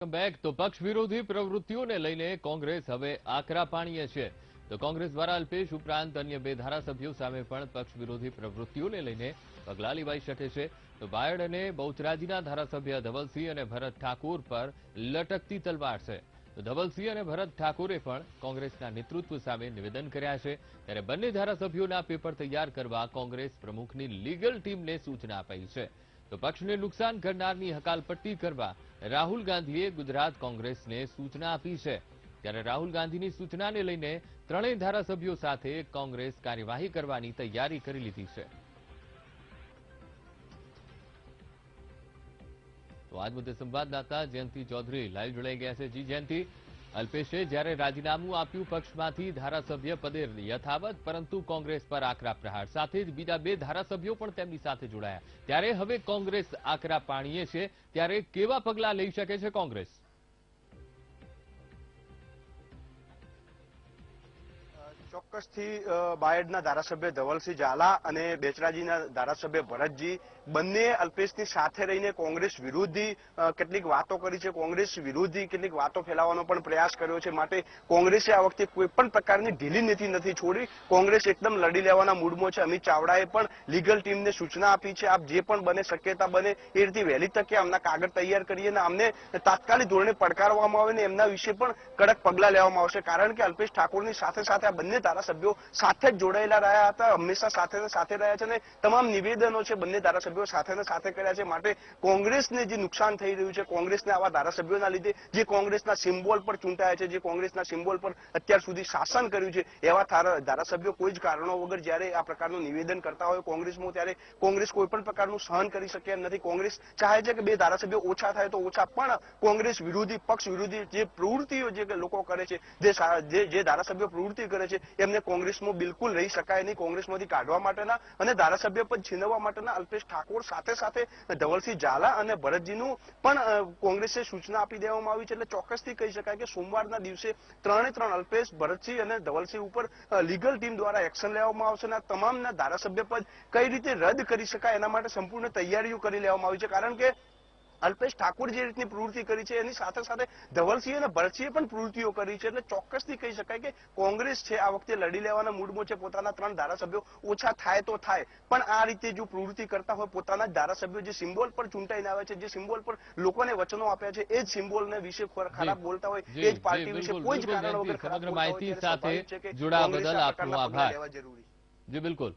Back તો પક્ષ વિરોધી પ્રવૃત્તિઓને લઈને કોંગ્રેસ હવે આકરા પાણીએ છે. તો કોંગ્રેસ દ્વારા અલ્પેશ ઉપરાંત અન્ય બે ધારાસભ્યો સામે પણ પક્ષ વિરોધી પ્રવૃત્તિઓને લઈને પગલાં લેવાઈ શકે છે. તો બાયડ અને બહુચરાજીના ધારાસભ્ય ધવલસિંહ અને ભરત ઠાકોર પર લટકતી તલવાર છે. તો ધવલસિંહ અને ભરત ઠાકોરે પણ કોંગ્રેસના નેતૃત્વ સામે નિવેદન કર્યા છે. ત્યારે બંને ધારાસભ્યોના પેપર તૈયાર કરવા કોંગ્રેસ પ્રમુખની લીગલ ટીમને સૂચના અપાઈ છે. તો પક્ષને નુકસાન કરનારની હકાલપટ્ટી કરવા રાહુલ ગાંધીએ ગુજરાત કોંગ્રેસને સૂચના આપી છે. ત્યારે રાહુલ ગાંધીની સૂચનાને લઈને ત્રણેય ધારાસભ્યો સાથે કોંગ્રેસ કાર્યવાહી કરવાની તૈયારી કરી લીધી છે. તો આજ મુદ્દે સંવાદદાતા જયંતિ ચૌધરી લાઈવ જોડાઈ ગયા છે. જી જયંતિ અલ્પેશે જ્યારે રાજીનામું આપ્યું, પક્ષમાંથી ધારાસભ્ય પદે યથાવત, પરંતુ કોંગ્રેસ પર આકરા પ્રહાર. સાથે જ બીજા બે ધારાસભ્યો પણ તેમની સાથે જોડાયા. ત્યારે હવે કોંગ્રેસ આકરા પાણીએ છે. ત્યારે કેવા પગલાં લઈ શકે છે કોંગ્રેસ? ચોક્કસથી બાયડના ધારાસભ્ય ધવલસિંહ ઝાલા અને બેચરાજીના ધારાસભ્ય ભરતજી બંને અલ્પેશની સાથે રહીને કોંગ્રેસ વિરોધી કેટલીક વાતો કરી છે. કોંગ્રેસ વિરોધી કેટલીક વાતો ફેલાવવાનો પણ પ્રયાસ કર્યો છે. માટે કોંગ્રેસે આ વખતે કોઈ પણ પ્રકારની ઢીલી નીતિ નથી છોડી. કોંગ્રેસ એકદમ લડી લેવાના મૂડમાં છે. અમિત ચાવડાએ પણ લીગલ ટીમને સૂચના આપી છે. આપ જે પણ બને, શક્યતા બને, એ રીતે વહેલી તકે આમના કાગળ તૈયાર કરીએ અને અમને તાત્કાલિક ધોરણે પડકારવામાં આવે ને એમના વિશે પણ કડક પગલા લેવામાં આવશે. કારણ કે અલ્પેશ ઠાકોરની સાથે સાથે આ બંને ધારાસભ્યો સાથે જ જોડાયેલા રહ્યા હતા, હંમેશા સાથે સાથે રહ્યા છે અને તમામ નિવેદનો છે, બંને ધારાસભ્યો સાથે સાથે કર્યા છે. માટે કોંગ્રેસને જે નુકસાન થઈ રહ્યું છે, કોંગ્રેસને આવા ધારાસભ્યોના લીધે જે કોંગ્રેસના સિમ્બોલ પર ચૂંટાયા છે, જે કોંગ્રેસના સિમ્બોલ પર અત્યાર સુધી શાસન કર્યું છે, એવા ધારાસભ્યો કોઈ જ કારણો વગર જ્યારે આ પ્રકારનું નિવેદન કરતા હોય કોંગ્રેસમાં, ત્યારે કોંગ્રેસ કોઈ પણ પ્રકારનું સહન કરી શકે એમ નથી. કોંગ્રેસ ચાહે છે કે બે ધારાસભ્યો ઓછા થાય તો ઓછા, પણ કોંગ્રેસ વિરોધી પક્ષ વિરોધી જે પ્રવૃત્તિઓ જે લોકો કરે છે જે જે ધારાસભ્યો પ્રવૃત્તિ કરે છે એમને કોંગ્રેસમાં બિલકુલ રહી શકાય નહીં, કોંગ્રેસમાંથી કાઢવા માટેના અને ધારાસભ્ય પદ છીનવવા માટેના અલ્પેશ ઠાકોર સાથે સાથે ધવલસિંહ ઝાલા અને ભરતજીનું પણ કોંગ્રેસે સૂચના આપી દેવામાં આવી છે. એટલે ચોક્કસથી કહી શકાય કે સોમવારના દિવસે ત્રણે ત્રણ અલ્પેશ, ભરતસિંહ અને ધવલસિંહ ઉપર લીગલ ટીમ દ્વારા એક્શન લેવામાં આવશે અને તમામના ધારાસભ્ય પદ કઈ રીતે રદ કરી શકાય એના માટે સંપૂર્ણ તૈયારીઓ કરી લેવામાં આવી છે. કારણ કે અલ્પેશ ઠાકોર જે રીતની પ્રવૃત્તિ કરી છે એની સાથે સાથે ધવલસિંહ અને ભરતસિંહે પણ પ્રવૃત્તિઓ કરી છે એટલે ચોક્કસથી કહી શકાય કે કોંગ્રેસ છે આ વખતે લડી લેવાના મૂડમાં છે પોતાના ત્રણ ધારાસભ્યો. ઓછા થાય તો થાય પણ આ રીતે જો પ્રવૃત્તિ કરતા હોય પોતાના જ ધારાસભ્યો જે સિમ્બોલ પર ચૂંટાઈને આવે છે જે સિમ્બોલ પર લોકોને વચનો આપ્યા છે એ જ સિમ્બોલને વિશે ખોર- ખરાબ બોલતા હોય એ જ પાર્ટી વિશે કોઈ જ કારણ વગર ખરાબ માહિતી સાથે જોડાવા બદલ આપનો આભાર. જી બિલકુલ.